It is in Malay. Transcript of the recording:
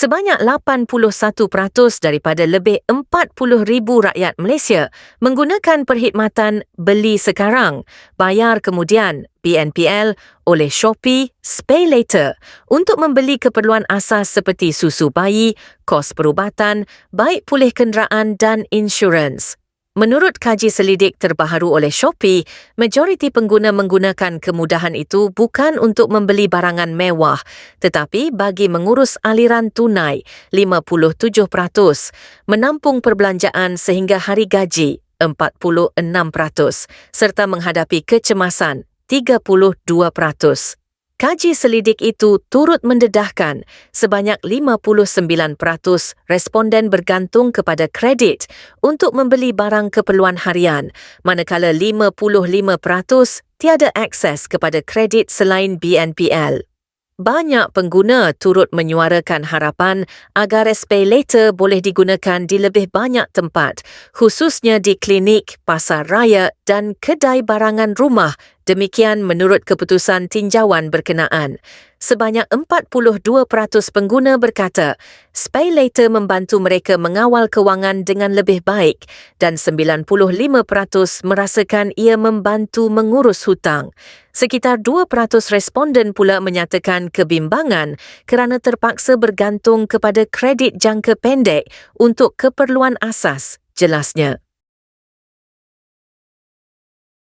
Sebanyak 81% daripada lebih 40,000 rakyat Malaysia menggunakan perkhidmatan beli sekarang, bayar kemudian BNPL oleh Shopee Pay Later untuk membeli keperluan asas seperti susu bayi, kos perubatan, baik pulih kenderaan dan insurans. Menurut kaji selidik terbaharu oleh Shopee, majoriti pengguna menggunakan kemudahan itu bukan untuk membeli barangan mewah, tetapi bagi mengurus aliran tunai 57%, menampung perbelanjaan sehingga hari gaji 46%, serta menghadapi kecemasan 32%. Kaji selidik itu turut mendedahkan sebanyak 59% responden bergantung kepada kredit untuk membeli barang keperluan harian, manakala 55% tiada akses kepada kredit selain BNPL. Banyak pengguna turut menyuarakan harapan agar SPay Later boleh digunakan di lebih banyak tempat, khususnya di klinik, pasar raya dan kedai barangan rumah Demikian menurut keputusan tinjauan berkenaan. Sebanyak 42% pengguna berkata, Spay Later membantu mereka mengawal kewangan dengan lebih baik dan 95% merasakan ia membantu mengurus hutang. Sekitar 2% responden pula menyatakan kebimbangan kerana terpaksa bergantung kepada kredit jangka pendek untuk keperluan asas, jelasnya.